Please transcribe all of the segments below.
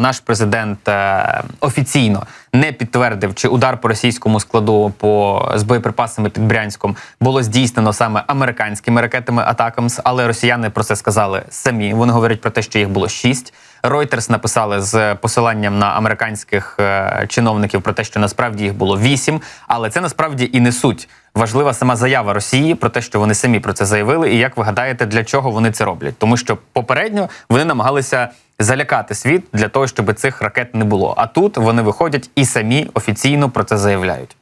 наш президент е, офіційно не підтвердив, чи удар по російському складу по з боєприпасами під Брянськом було здійснено саме американськими ракетами Атакамс, але росіяни про це сказали самі. Вони говорять про те, що їх було шість. Reuters написали з посиланням на американських е, чиновників про те, що насправді їх було вісім, але це насправді і не суть. Важлива сама заява Росії про те, що вони самі про це заявили, і як ви гадаєте, для чого вони це роблять? Тому що попередньо вони намагалися залякати світ для того, щоб цих ракет не було. А тут вони виходять і самі офіційно про це заявляють.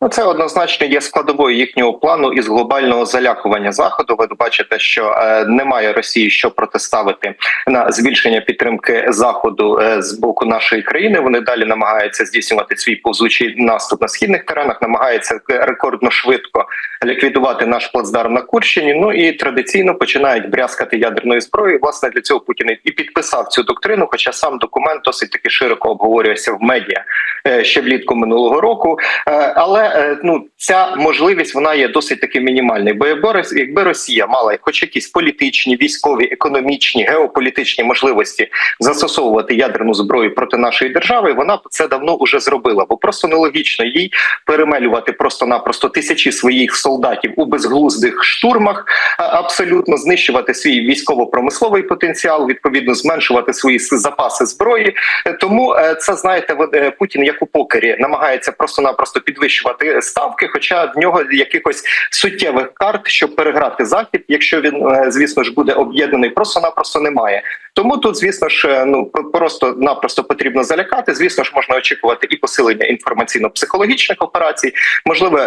Ну, це однозначно є складовою їхнього плану із глобального залякування заходу. Ви бачите, що е, немає Росії що протиставити на збільшення підтримки заходу е, з боку нашої країни. Вони далі намагаються здійснювати свій повзучий наступ на східних теренах, намагаються рекордно швидко ліквідувати наш плацдарм на Курщині. Ну і традиційно починають брязкати ядерною зброєю. Власне для цього Путін і підписав цю доктрину. Хоча сам документ досить таки широко обговорювався в медіа е, ще влітку минулого року. Е, е, ну ця можливість вона є досить таки мінімальною. Бо якби Рос- якби Росія мала хоч якісь політичні, військові, економічні, геополітичні можливості застосовувати ядерну зброю проти нашої держави, вона це давно уже зробила. Бо просто нелогічно їй перемелювати просто-напросто тисячі своїх солдатів у безглуздих штурмах, абсолютно знищувати свій військово-промисловий потенціал, відповідно зменшувати свої запаси зброї. Е, Тому е, це знаєте, Путін як у покері намагається просто-напросто підвищувати ставки, хоча в нього якихось суттєвих карт, щоб переграти захід, якщо він, е, звісно ж, буде об'єднаний, просто-напросто немає. Тому тут, звісно ж, е, ну просто-напросто потрібно залякати. Звісно ж, можна очікувати і посилення інформаційно-психологічних операцій, можливе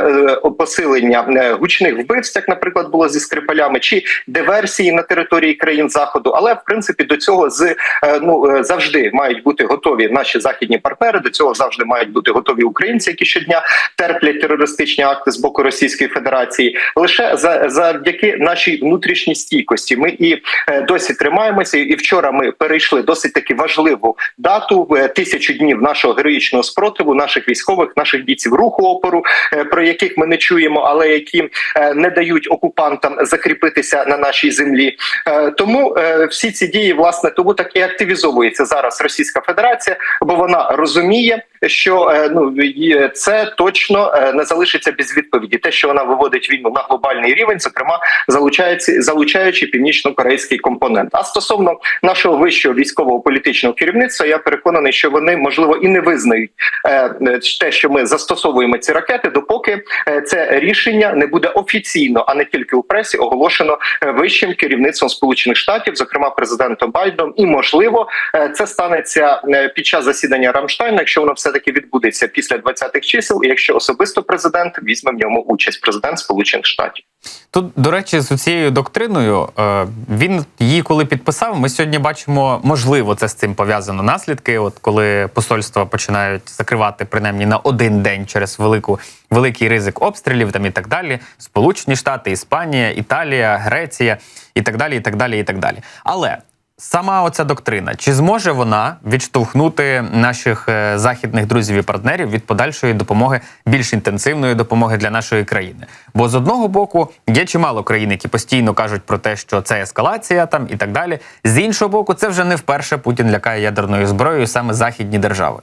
е, посилення е, гучних вбивств, як, наприклад, було зі скрипалями, чи диверсії на території країн заходу. Але в принципі до цього з ну завжди мають бути готові наші західні партнери. До цього завжди мають бути готові українці, які щодня терплять терористичні акти з боку Російської Федерації. Лише за завдяки нашій внутрішній стійкості. Ми і досі тримаємося. І вчора ми перейшли досить таки важливу дату е, тисячу днів нашого героїчного спротиву, наших військових, наших бійців руху опору, е, про яких ми не чуємо, але які е, не дають окупантам закріпитися на нашій землі. Тому всі ці дії власне тому так і активізовується зараз Російська Федерація, бо вона розуміє, що е, ну це точно е, не залишиться без відповіді. Те, що вона виводить війну на глобальний рівень, зокрема залучається залучаючи північно-корейський компонент. А стосовно нашого вищого військового політичного керівництва, я переконаний, що вони можливо і не визнають е, те, що ми застосовуємо ці ракети, допоки це рішення не буде офіційно, а не тільки у пресі, оголошено вищим керівництвом Сполучених Штатів, зокрема президентом Байденом, і можливо це станеться під час засідання Рамштайна, якщо воно все таки відбудеться після 20-х чисел, якщо особисто президент візьме в ньому участь, президент Сполучених Штатів. Тут, до речі, з цією доктриною е, він її коли підписав. Ми сьогодні бачимо, можливо, це з цим пов'язано наслідки. От коли посольства починають закривати принаймні на один день через велику великий ризик обстрілів, там і так далі. Сполучені Штати, Іспанія, Італія, Греція і так далі, і так далі, і так далі. Але Сама оця доктрина, чи зможе вона відштовхнути наших е, західних друзів і партнерів від подальшої допомоги, більш інтенсивної допомоги для нашої країни? Бо з одного боку є чимало країн, які постійно кажуть про те, що це ескалація там і так далі. З іншого боку, це вже не вперше Путін лякає ядерною зброєю саме західні держави.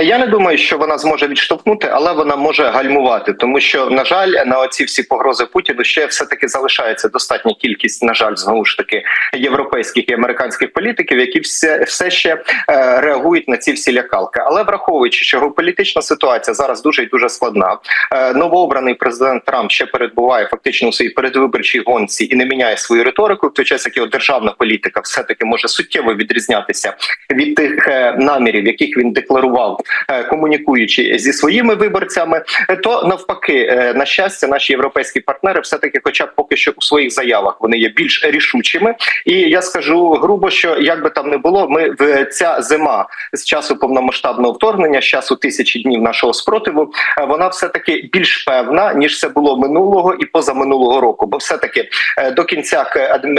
Я не думаю, що вона зможе відштовхнути, але вона може гальмувати, тому що на жаль, на оці всі погрози Путіну ще все таки залишається достатня кількість, на жаль, знову ж таки європейських і американських політиків, які все, все ще е, реагують на ці всі лякалки. Але враховуючи, що геополітична ситуація зараз дуже і дуже складна. Е, новообраний президент Трамп ще перебуває фактично у своїй передвиборчій гонці і не міняє свою риторику. В той час як його державна політика все таки може суттєво відрізнятися від тих е, намірів, яких він декларував комунікуючи зі своїми виборцями, е, то навпаки, е, на щастя, наші європейські партнери, все таки, хоча б поки що у своїх заявах вони є більш рішучими. І я скажу грубо, що як би там не було, ми в ця зима з часу повномасштабного вторгнення, з часу тисячі днів нашого спротиву, е, вона все таки більш певна ніж це було минулого і позаминулого року. Бо все таки до кінця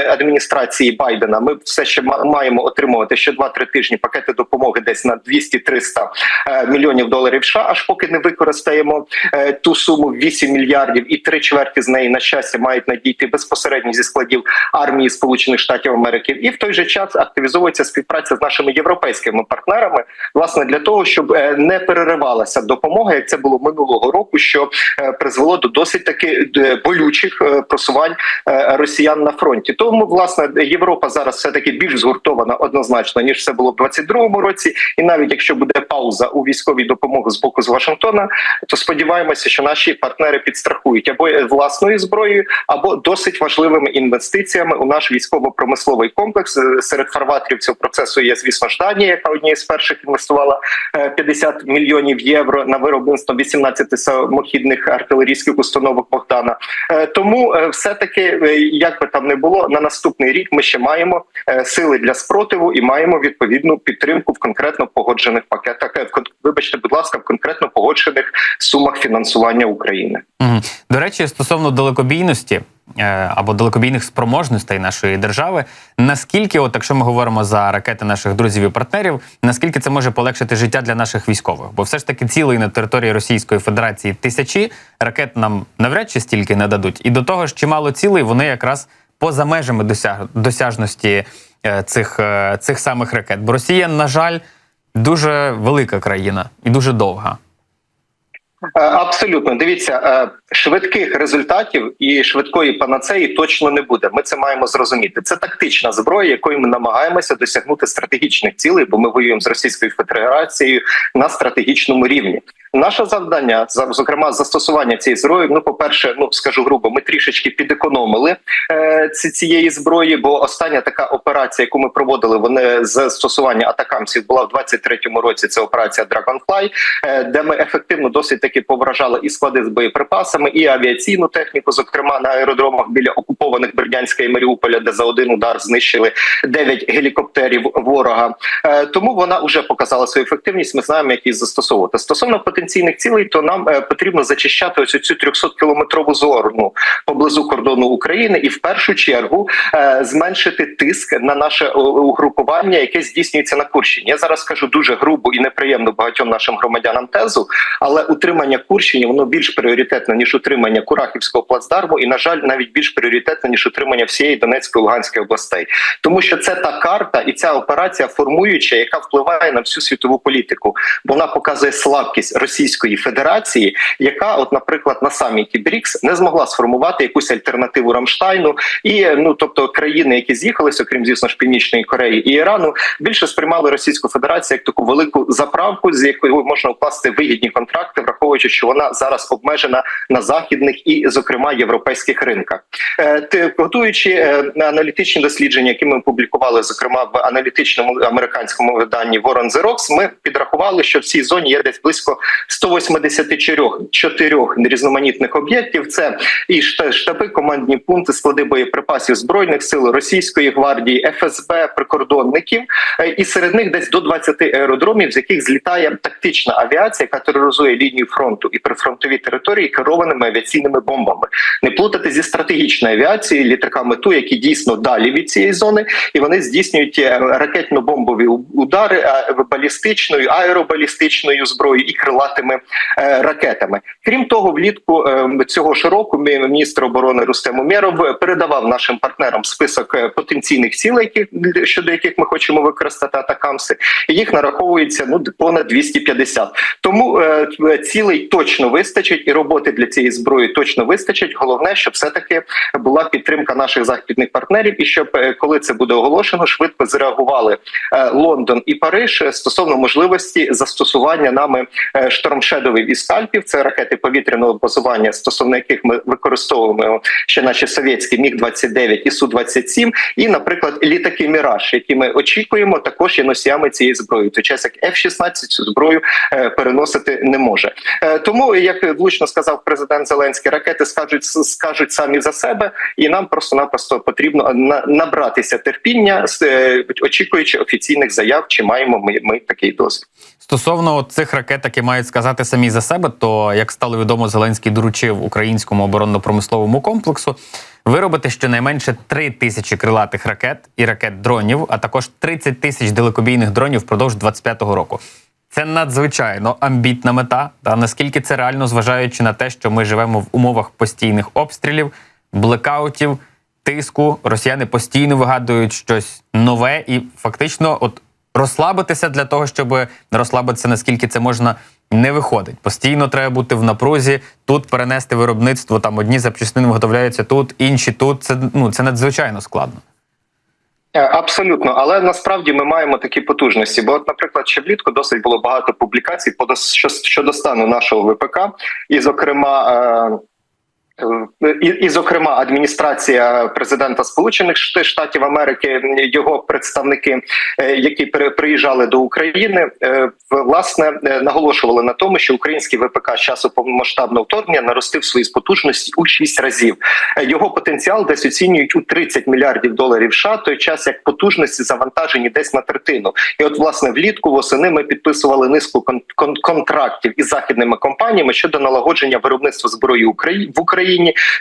адміністрації Байдена ми все ще ма- маємо отримувати ще 2-3 тижні пакети допомоги десь на 200-300 е, мільйонів доларів. США, аж поки не використаємо е, ту суму в 8 мільярдів, і три чверті з неї на щастя мають надійти безпосередньо зі складів армії Сполучених Штатів Америки, і в той же час активізовується співпраця з нашими європейськими партнерами, власне для того, щоб е, не переривалася допомога, як це було минулого року, що е, призвело до досить таки е, болючих е, просувань е, росіян на фронті. Тому власне Європа зараз все таки більш згуртована однозначно ніж це було в 22-му році. І навіть якщо буде пауза у військовій допомоги з боку з Вашингтона, то сподіваємося, що наші партнери підстрахують або е, власною зброєю, або досить важливими інвестиціями у наш військово-промисловий комплекс. Е, Серед фарватерів цього процесу є, звісно, Данія, яка однією з перших інвестувала е, 50 мільйонів євро на виробництво 18 самохідних артилерійських установок Богдана. Е, Тому е, все таки, як би там не було, на наступний рік ми ще маємо е, сили для спротиву і маємо відповідну підтримку в конкретно погоджених пакетах. Вибачте, будь ласка, в конкретно погоджених сумах фінансування України. До речі, стосовно далекобійності е, або далекобійних спроможностей нашої держави, наскільки, от якщо ми говоримо за ракети наших друзів і партнерів, наскільки це може полегшити життя для наших військових? Бо все ж таки цілий на території Російської Федерації тисячі ракет нам навряд чи стільки не дадуть. І до того ж, чимало цілей вони якраз поза межами досяг... досяжності е, цих, е, цих самих ракет. Бо Росія, на жаль, дуже велика країна і дуже довга. Е, Абсолютно, дивіться, е, швидких результатів і швидкої панацеї точно не буде. Ми це маємо зрозуміти. Це тактична зброя, якою ми намагаємося досягнути стратегічних цілей, бо ми воюємо з Російською Федерацією на стратегічному рівні. Наше завдання, за- зокрема, застосування цієї зброї. Ну, по перше, ну скажу грубо, ми трішечки підекономили е, ці- цієї зброї, бо остання така операція, яку ми проводили, вони застосування атакамсів була в 23-му році. Це операція Dragonfly, е, де ми ефективно досить таки повражали і склади з боєприпасами, і авіаційну техніку, зокрема на аеродромах біля окупованих Бердянська і Маріуполя, де за один удар знищили 9 гелікоптерів ворога. Е, Тому вона вже показала свою ефективність. Ми знаємо, як її застосовувати. Стосовно потенційних цілей, то нам е, потрібно зачищати ось цю 300 кілометрову зону поблизу кордону України, і в першу чергу е, зменшити тиск на наше угрупування, яке здійснюється на Курщині. Я зараз скажу дуже грубо і неприємно багатьом нашим громадянам тезу, але утримання Курщини воно більш пріоритетне ніж утримання Курахівського плацдарму, і на жаль, навіть більш пріоритетне ніж утримання всієї Донецької Луганської областей, тому що це та карта і ця операція формуюча, яка впливає на всю світову політику, вона показує слабкість Російської Федерації, яка, от, наприклад, на саміті БРІКС не змогла сформувати якусь альтернативу Рамштайну, і ну тобто країни, які з'їхалися, окрім звісно ж Північної Кореї і Ірану, більше сприймали Російську Федерацію як таку велику заправку, з якою можна укласти вигідні контракти, враховуючи, що вона зараз обмежена на західних і, зокрема, європейських ринках. Е, ти готуючи е, аналітичні дослідження, які ми публікували, зокрема в аналітичному американському виданні Warren Xerox, ми підрахували, що в цій зоні є десь близько 184 чотирьох різноманітних об'єктів. Це і шта- штаби, командні пункти, склади боєприпасів збройних сил Російської гвардії, ФСБ, прикордонників, Е, і серед них десь до 20 аеродромів, з яких злітає тактична авіація, яка тероризує лінію фронту і прифронтові території керованими авіаційними бомбами. Не плутати зі стратегічною авіацією, літаками ту, які дійсно далі від цієї зони, і вони здійснюють е, ракетно-бомбові удари балістичною, аеробалістичною зброєю і крилатими е, ракетами. Крім того, влітку е, цього ж року мі- міністр оборони Рустем Умєров передавав нашим партнерам список е, потенційних цілей, які щодо яких ми хочемо використати атакамси. Їх нараховується ну понад 250. Тому е, цілей точно вистачить, і роботи для цієї зброї точно вистачить. Головне, щоб все таки була підтримка наших західних партнерів, і щоб е, коли це буде оголошено, швидко зреагували е, Лондон і Париж е, стосовно можливості застосування нами е, штормшедових і скальпів. Це ракети повітряного базування, стосовно яких ми використовуємо ще наші совєтські міг 29 і су 27 і, наприклад, літаки Міраж, які ми очікуємо, також є носіями цієї зброї. Той час як F-16 цю зброю е, переносити не може. Е, Тому, як влучно сказав президент Зеленський, ракети скажуть скажуть самі за себе, і нам просто-напросто потрібно на- набратися терпіння, е, очікуючи офіційних заяв, чи маємо ми, ми такий досвід. Стосовно цих ракет, які мають сказати самі за себе, то як стало відомо, Зеленський доручив українському оборонно-промисловому комплексу виробити щонайменше 3 тисячі крилатих ракет і ракет дронів, а також 30 тисяч далекобійних дронів впродовж 25-го року. Це надзвичайно амбітна мета. Та наскільки це реально, зважаючи на те, що ми живемо в умовах постійних обстрілів, блекаутів, тиску, росіяни постійно вигадують щось нове і фактично, от розслабитися для того, щоб розслабитися, наскільки це можна, не виходить. Постійно треба бути в напрузі. Тут перенести виробництво. Там одні запчастини виготовляються тут, інші тут. Це ну це надзвичайно складно. Е, Абсолютно, але насправді ми маємо такі потужності. Бо, от, наприклад, ще влітку досить було багато публікацій щодо стану нашого ВПК, і, зокрема. Е, І, і, зокрема, адміністрація президента Сполучених Штатів Америки, його представники, е, які приїжджали до України, е, власне наголошували на тому, що український ВПК з часу повномасштабного вторгнення наростив свої потужності у 6 разів. Його потенціал десь оцінюють у 30 мільярдів доларів США, той час як потужності завантажені десь на третину. І от власне влітку восени ми підписували низку кон- кон- контрактів із західними компаніями щодо налагодження виробництва зброї в Україні,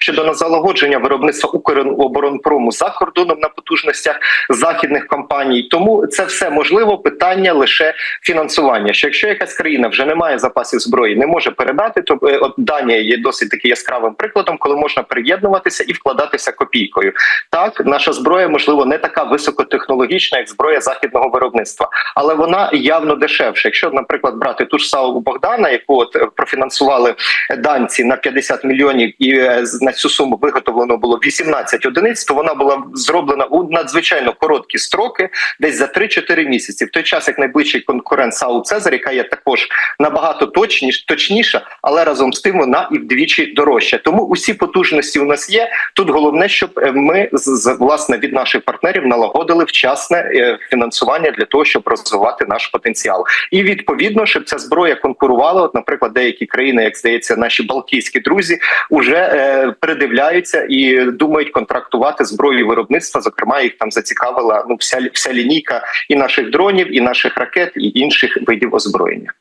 щодо налагодження виробництва Укроборонпрому за кордоном на потужностях західних компаній. Тому це все можливо питання лише фінансування. Що якщо якась країна вже не має запасів зброї, не може передати, то е, от Данія є досить таки яскравим прикладом, коли можна приєднуватися і вкладатися копійкою. Так, наша зброя можливо не така високотехнологічна, як зброя західного виробництва, але вона явно дешевша. Якщо, наприклад, брати ту ж САУ Богдана, яку от е, профінансували данці на 50 мільйонів, і е, на цю суму виготовлено було 18 одиниць, то вона була зроблена у надзвичайно короткі строки, десь за 3-4 місяці. В той час як найближчий конкурент САУ Цезар, яка є також набагато точніш, точніша, але разом з тим вона і вдвічі дорожча. Тому усі потужності у нас є. Тут головне, щоб е, ми з власне від наших партнерів налагодили вчасне е, фінансування для того, щоб розвивати наш потенціал. І відповідно, щоб ця зброя конкурувала. От, наприклад, деякі країни, як здається, наші балтійські друзі, уже е, передивляються і думають контрактувати зброю виробництва. Зокрема, їх там зацікавила ну вся вся лінійка і наших дронів, і наших ракет, і інших видів озброєння.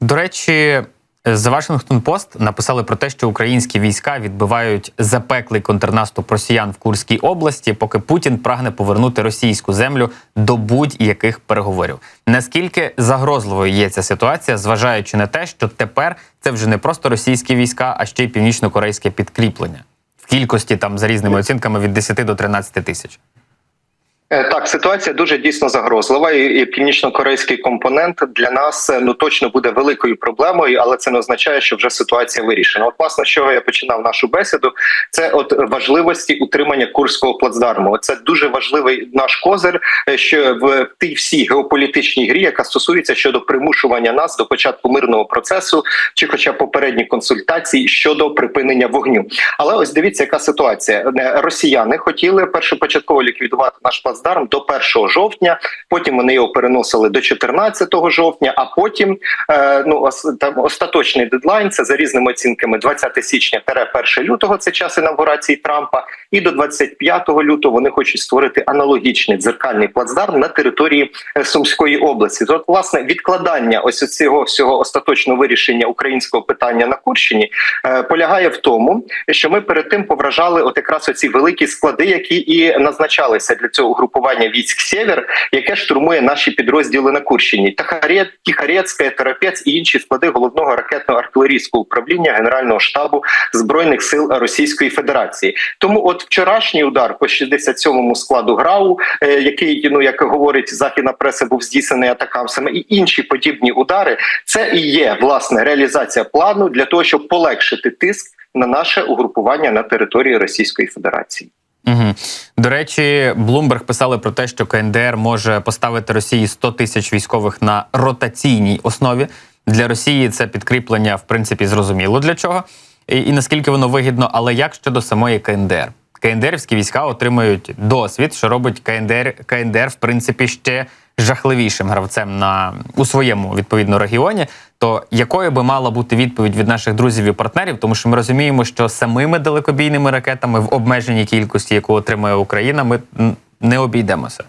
До речі, The Washington Post написали про те, що українські війська відбивають запеклий контрнаступ росіян в Курській області, поки Путін прагне повернути російську землю до будь-яких переговорів. Наскільки загрозливою є ця ситуація, зважаючи на те, що тепер це вже не просто російські війська, а ще й північно-корейське підкріплення в кількості там за різними оцінками від 10 до 13 тисяч. Е, Так, ситуація дуже дійсно загрозлива, і, північно-корейський компонент для нас е, ну точно буде великою проблемою, але це не означає, що вже ситуація вирішена. От власне, з чого я починав нашу бесіду, це от важливості утримання курського плацдарму. Це дуже важливий наш козир, е, що в тій всій геополітичній грі, яка стосується щодо примушування нас до початку мирного процесу, чи, хоча попередні консультації щодо припинення вогню. Але ось дивіться, яка ситуація. Росіяни хотіли першопочатково ліквідувати наш плацдарм до 1 жовтня. Потім вони його переносили до 14 жовтня. А потім е, ну там остаточний дедлайн це за різними оцінками 20 січня 1 лютого. Це час інавгурації Трампа, і до 25 лютого вони хочуть створити аналогічний дзеркальний плацдарм на території е, Сумської області. От, власне, відкладання ось цього всього остаточного вирішення українського питання на Курщині е, полягає в тому, що ми перед тим повражали от якраз оці великі склади, які і назначалися для цього угрупування військ Сєвєр, яке штурмує наші підрозділи на Курщині. Тахарет, Тихарецька, Терапець і інші склади головного ракетно-артилерійського управління Генерального штабу збройних сил Російської Федерації. Тому, от вчорашній удар по 67-му складу ГРАУ, е, який ну як говорить західна преса, був здійснений атакамсами, і інші подібні удари, це і є власне реалізація плану для того, щоб полегшити тиск на наше угрупування на території Російської Федерації. Угу. До речі, Блумберг писали про те, що КНДР може поставити Росії 100 тисяч військових на ротаційній основі. Для Росії це підкріплення, в принципі, зрозуміло для чого і, і наскільки воно вигідно. Але як щодо самої КНДР? КНДРівські війська отримують досвід, що робить КНДР, КНДР в принципі, ще жахливішим гравцем на у своєму відповідно регіоні. То якою би мала бути відповідь від наших друзів і партнерів, тому що ми розуміємо, що самими далекобійними ракетами в обмеженій кількості, яку отримує Україна, ми не обійдемося.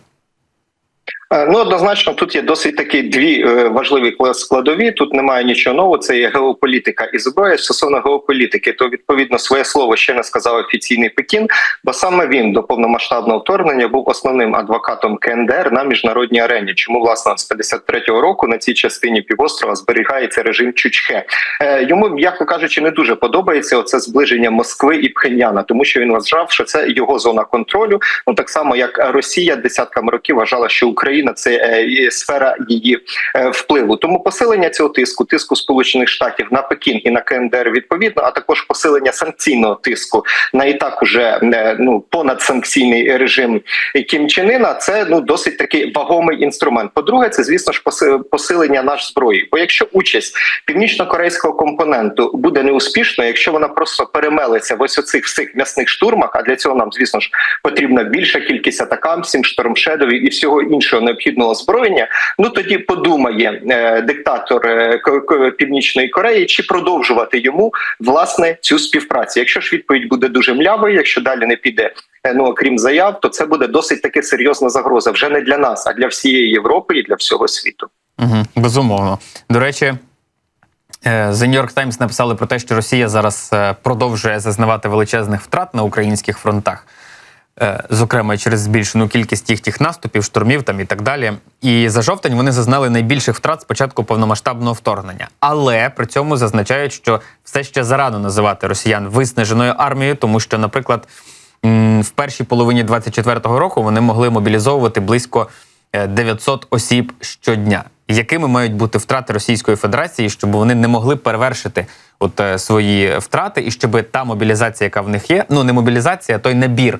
Е, Ну, однозначно, тут є досить такі дві е, важливі кла- складові. Тут немає нічого нового. Це є геополітика і зброя. Стосовно геополітики, то відповідно своє слово ще не сказав офіційний Пекін, бо саме він до повномасштабного вторгнення був основним адвокатом КНДР на міжнародній арені. Чому власне з 53-го року на цій частині півострова зберігається режим Чучхе? Е, Йому, м'яко кажучи, не дуже подобається оце зближення Москви і Пхеньяна, тому що він вважав, що це його зона контролю. Ну так само як Росія десятками років вважала, що Україна це е, сфера її е, впливу. Тому посилення цього тиску, тиску Сполучених Штатів на Пекін і на КНДР відповідно, а також посилення санкційного тиску на і так уже е, ну понадсанкційний режим Кім Чен це ну досить такий вагомий інструмент. По-друге, це звісно ж поси- посилення наш зброї. Бо якщо участь північно-корейського компоненту буде неуспішною, якщо вона просто перемелиться в ось оцих всіх м'ясних штурмах, а для цього нам, звісно ж, потрібна більша кількість атакамсів, штормшедовів і всього іншого необхідного озброєння. Ну тоді подумає е, диктатор е, Північної Кореї, чи продовжувати йому власне цю співпрацю. Якщо ж відповідь буде дуже млявою, якщо далі не піде. е, Ну, окрім заяв, то це буде досить таки серйозна загроза вже не для нас, а для всієї Європи і для всього світу. Угу, безумовно. До речі, The New York Times написали про те, що Росія зараз продовжує зазнавати величезних втрат на українських фронтах. Е, Зокрема, через збільшену кількість їхніх наступів, штурмів там і так далі. І за жовтень вони зазнали найбільших втрат з початку повномасштабного вторгнення. Але при цьому зазначають, що все ще зарано називати росіян виснаженою армією, тому що, наприклад, в першій половині 24-го року вони могли мобілізовувати близько е, 900 осіб щодня. Якими мають бути втрати Російської Федерації, щоб вони не могли перевершити от е, свої втрати, і щоб та мобілізація, яка в них є, ну не мобілізація, а той набір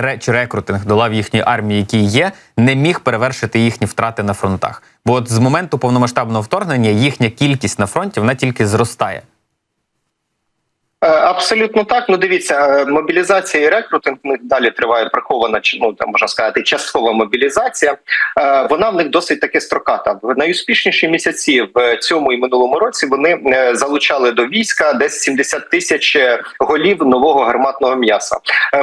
ре- чи рекрутинг долав їхньої армії, який є, не міг перевершити їхні втрати на фронтах. Бо от з моменту повномасштабного вторгнення їхня кількість на фронті вона тільки зростає. Е, Абсолютно так. Ну дивіться, е, мобілізація і рекрутинг них далі триває прихована, ну там можна сказати, часткова мобілізація. Е, Вона в них досить таки строката. В найуспішніші місяці в цьому і минулому році вони залучали до війська десь 70 тисяч голів нового гарматного м'яса.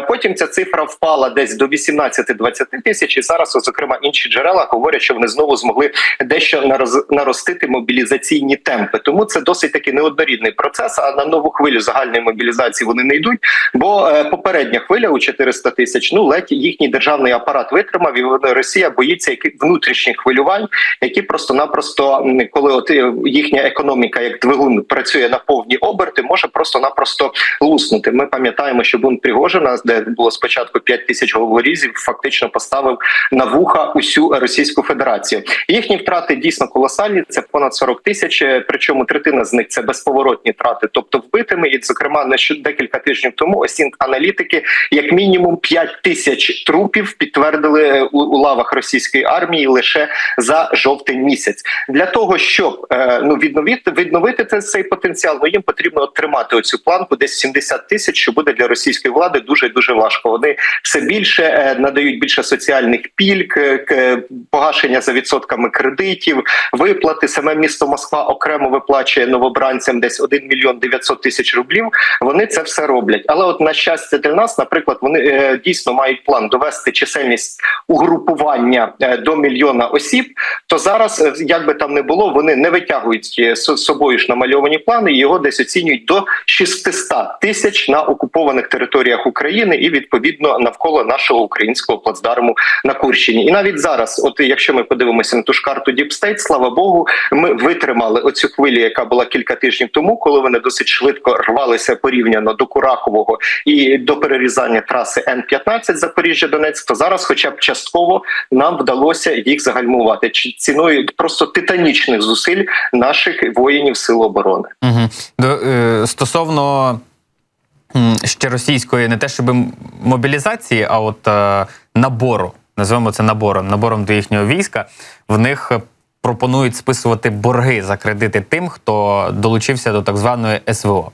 Потім ця цифра впала десь до 18-20 тисяч. І зараз, зокрема, інші джерела говорять, що вони знову змогли дещо наростити мобілізаційні темпи. Тому це досить таки неоднорідний процес. А на нову хвилю загальної мобілізації вони не йдуть. Бо е, попередня хвиля у 400 тисяч, ну ледь їхній державний апарат витримав, і Росія боїться яких внутрішніх хвилювань, які просто-напросто, коли от е, їхня економіка як двигун працює на повні оберти, може просто-напросто луснути. Ми пам'ятаємо, що бунт Пригожина, де було спочатку 5 тисяч головорізів, фактично поставив на вуха усю Російську Федерацію. Їхні втрати дійсно колосальні. Це понад 40 тисяч. е, Причому третина з них це безповоротні втрати, тобто вбитими. І зокрема, на декілька тижнів тому осінь аналітики, як мінімум 5 тисяч трупів підтвердили е, у, у лавах російської армії лише за жовтень місяць. Для того щоб е, ну відновити відновити цей, потенціал, ну їм потрібно отримати оцю планку десь 70 тисяч, що буде для російської влади дуже дуже важко. Вони все більше е, надають більше соціальних пільг, погашення за відсотками кредитів, виплати. Саме місто Москва окремо виплачує новобранцям десь 1 мільйон 900 тисяч рублів. Вони це все роблять. Але, от на щастя, для нас, наприклад, вони е, дійсно мають план довести чисельність угрупування е, до мільйона осіб. То зараз, е, як би там не було, вони не витягують з собою ж намальовані плани, і його десь оцінюють до 600 тисяч на окупованих територіях України і відповідно навколо нашого українського плацдарму на Курщині. І навіть зараз, от якщо ми подивимося на ту ж карту Діпстейт, слава Богу, ми витримали оцю хвилю, яка була кілька тижнів тому, коли вони досить швидко рвалися порівняно до Курахового і до перерізання траси Н-15 Запоріжжя Донецьк, то зараз, хоча б частково, нам вдалося їх загальмувати ціною просто титанічних зусиль наших воїнів сил оборони. Угу. До, е, стосовно ще російської, не те щоб мобілізації, а от е, набору, називаємо це набором, набором до їхнього війська, в них пропонують списувати борги за кредити тим, хто долучився до так званої СВО.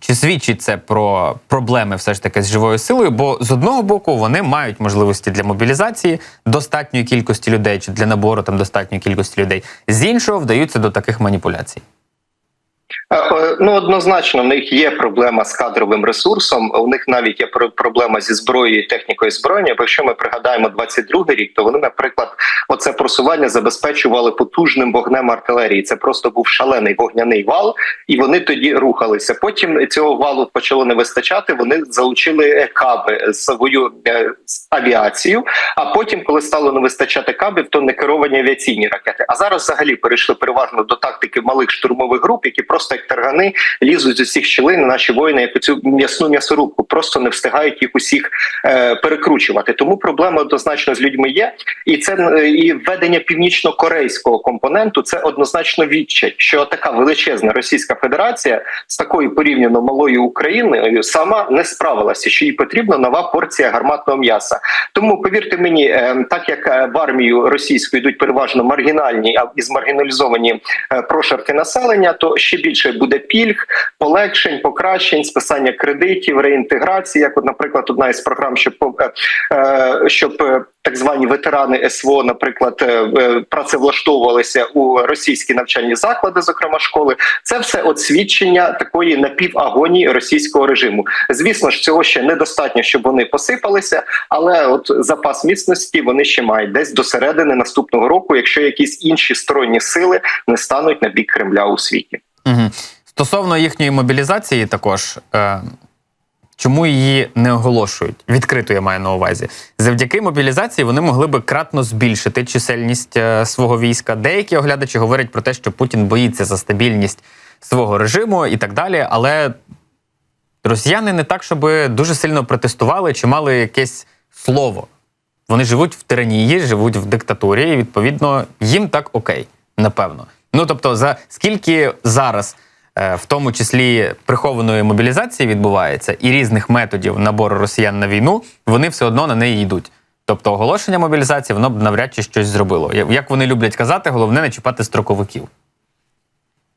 Чи свідчить це про проблеми все ж таки з живою силою? Бо з одного боку вони мають можливості для мобілізації достатньої кількості людей, чи для набору там достатньої кількості людей, з іншого вдаються до таких маніпуляцій. Е, е, Ну однозначно, в них є проблема з кадровим ресурсом. У них навіть є проблема зі зброєю, технікою зброєння. Бо якщо ми пригадаємо 22-й рік, то вони, наприклад, оце просування забезпечували потужним вогнем артилерії. Це просто був шалений вогняний вал, і вони тоді рухалися. Потім цього валу почало не вистачати. Вони залучили е, каби свою е, авіацію. А потім, коли стало не вистачати кабів, то не керовані авіаційні ракети. А зараз взагалі перейшли переважно до тактики малих штурмових груп, які просто як таргани лізуть з усіх щілин. Наші воїни, як цю м'ясну м'ясорубку, просто не встигають їх усіх е, перекручувати. Тому проблема однозначно з людьми є, і це е, і введення північно-корейського компоненту це однозначно відчай, що така величезна Російська Федерація з такою порівняно малою Україною сама не справилася, що їй потрібна нова порція гарматного м'яса. Тому повірте мені, е, так як е, в армію російську йдуть переважно маргінальні а і змаргіналізовані е, прошарки населення, то ще більше буде пільг, полегшень, покращень, списання кредитів, реінтеграції. Як, от, наприклад, одна із програм, щоб щоб так звані ветерани СВО, наприклад, е, е, працевлаштовувалися у російські навчальні заклади, зокрема школи. Це все от свідчення такої напівагонії російського режиму. Звісно ж, цього ще недостатньо, щоб вони посипалися, але от запас міцності вони ще мають десь до середини наступного року, якщо якісь інші сторонні сили не стануть на бік Кремля у світі. Угу. Стосовно їхньої мобілізації, також е, чому її не оголошують? Відкрито я маю на увазі. Завдяки мобілізації вони могли би кратно збільшити чисельність е, свого війська. Деякі оглядачі говорять про те, що Путін боїться за стабільність свого режиму і так далі. Але росіяни не так, щоб дуже сильно протестували чи мали якесь слово. Вони живуть в тиранії, живуть в диктатурі, і відповідно їм так окей, напевно. Ну тобто, за скільки зараз, в тому числі прихованої мобілізації, відбувається і різних методів набору росіян на війну, вони все одно на неї йдуть. Тобто оголошення мобілізації воно б навряд чи щось зробило. Як вони люблять казати, головне не чіпати строковиків.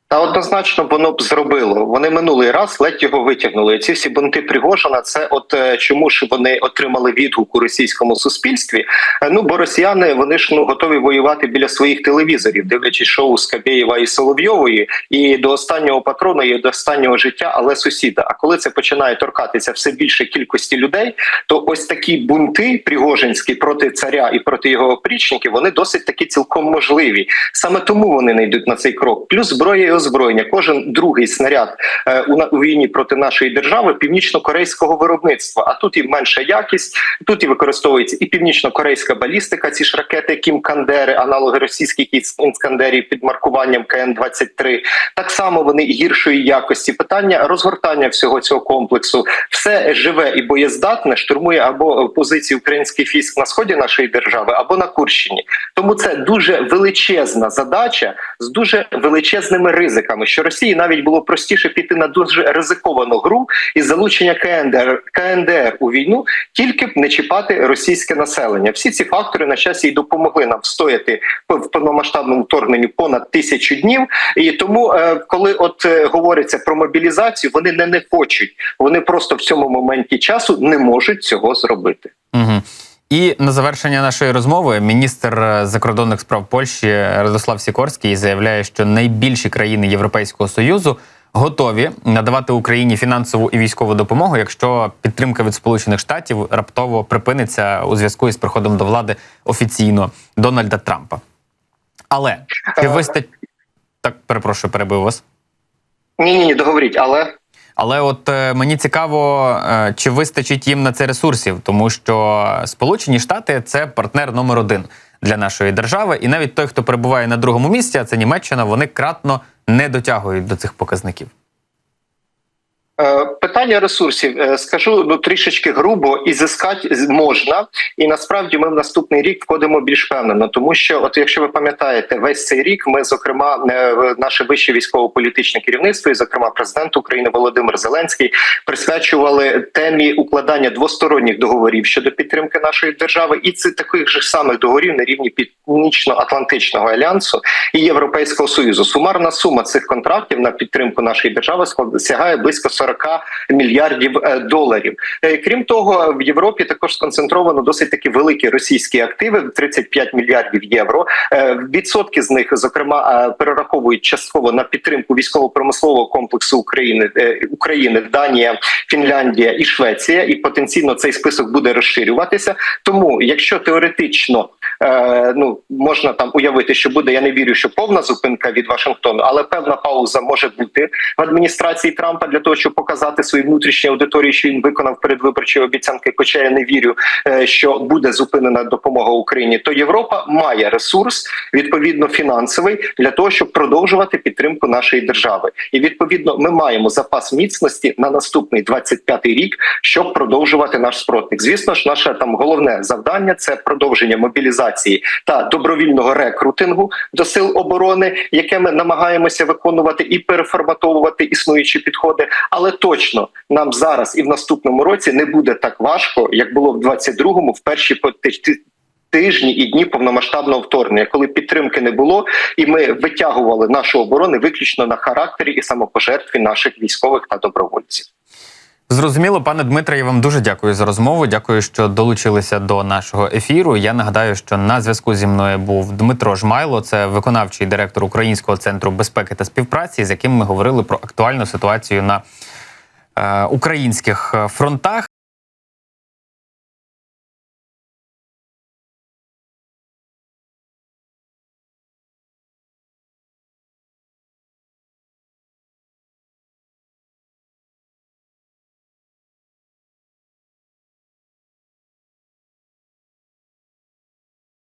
Та однозначно воно б зробило. Вони минулий раз ледь його витягнули. Ці всі бунти Пригожина, це от е, чому ж вони отримали відгук у російському суспільстві. Е, Ну бо росіяни вони ж ну готові воювати біля своїх телевізорів, дивлячись шоу Скабєєва і Соловйової, і до останнього патрона, і до останнього життя, але сусіда. А коли це починає торкатися все більше кількості людей, то ось такі бунти пригожинські проти царя і проти його опрічників, вони досить таки цілком можливі. Саме тому вони не йдуть на цей крок. Плюс зброя і озброєння. Кожен другий снаряд е, у, війні проти нашої держави північно-корейського виробництва. А тут і менша якість, тут і використовується і північно-корейська балістика. Ці ж ракети Кім Кандери, аналоги російських іскандерів під маркуванням КН 23 Так само вони гіршої якості. Питання розгортання всього цього комплексу. Все живе і боєздатне штурмує або позиції українських військ на сході нашої держави, або на Курщині. Тому це дуже величезна задача з дуже величезними ризиками. Що Росії навіть було простіше піти на дуже ризиковану гру із залучення КНДР КНДР у війну, тільки б не чіпати російське населення. Всі ці фактори на часі й допомогли нам встояти в повномасштабному вторгненні понад тисячу днів. І тому, е, коли от е, говориться про мобілізацію, вони не не хочуть. Вони просто в цьому моменті часу не можуть цього зробити. Угу. І на завершення нашої розмови міністр е, закордонних справ Польщі Радослав Сікорський заявляє, що найбільші країни Європейського союзу готові надавати Україні фінансову і військову допомогу, якщо підтримка від Сполучених Штатів раптово припиниться у зв'язку із приходом до влади офіційно Дональда Трампа. Але чи Е. вистачить так, перепрошую, перебив вас. Ні, ні, ні, договоріть, але Але от е, мені цікаво, е, чи вистачить їм на це ресурсів, тому що Сполучені Штати це партнер номер один для нашої держави, і навіть той, хто перебуває на другому місці, а це Німеччина, вони кратно не дотягують до цих показників. Е, Питання ресурсів е, скажу ну трішечки грубо і зіскати з- можна, і насправді ми в наступний рік входимо більш впевнено, тому що, от якщо ви пам'ятаєте, весь цей рік ми, зокрема, е, наше вище військово-політичне керівництво, і зокрема президент України Володимир Зеленський, присвячували темі укладання двосторонніх договорів щодо підтримки нашої держави, і це таких же самих договорів на рівні Північно-Атлантичного альянсу і Європейського союзу. Сумарна сума цих контрактів на підтримку нашої держави сягає близько 40 мільярдів е, доларів. Е, Крім того, в Європі також сконцентровано досить таки великі російські активи 35 мільярдів євро. Е, Відсотки з них, зокрема, перераховують частково на підтримку військово-промислового комплексу України України, Данія, Фінляндія і Швеція, і потенційно цей список буде розширюватися. Тому, якщо теоретично е, ну можна там уявити, що буде, я не вірю, що повна зупинка від Вашингтону, але певна пауза може бути в адміністрації Трампа для того, щоб показати своїй внутрішній аудиторії, що він виконав передвиборчі обіцянки. Хоча я не вірю, е, що буде зупинена допомога Україні, то Європа має ресурс відповідно фінансовий для того, щоб продовжувати підтримку нашої держави. І відповідно ми маємо запас міцності на наступний 25-й рік, щоб продовжувати наш спротник. Звісно ж, наше там головне завдання це продовження мобілізації та добровільного рекрутингу до сил оборони, яке ми намагаємося виконувати і переформатовувати існуючі підходи. Але точно нам зараз і в наступному році не буде так важко, як було в 22-му, в перші ти- Тижні і дні повномасштабного вторгнення, коли підтримки не було, і ми витягували нашу оборону виключно на характері і самопожертві наших військових та добровольців. Зрозуміло, пане Дмитре, я вам дуже дякую за розмову. Дякую, що долучилися до нашого ефіру. Я нагадаю, що на зв'язку зі мною був Дмитро Жмайло, це виконавчий директор Українського центру безпеки та співпраці, з яким ми говорили про актуальну ситуацію на е, українських е, фронтах.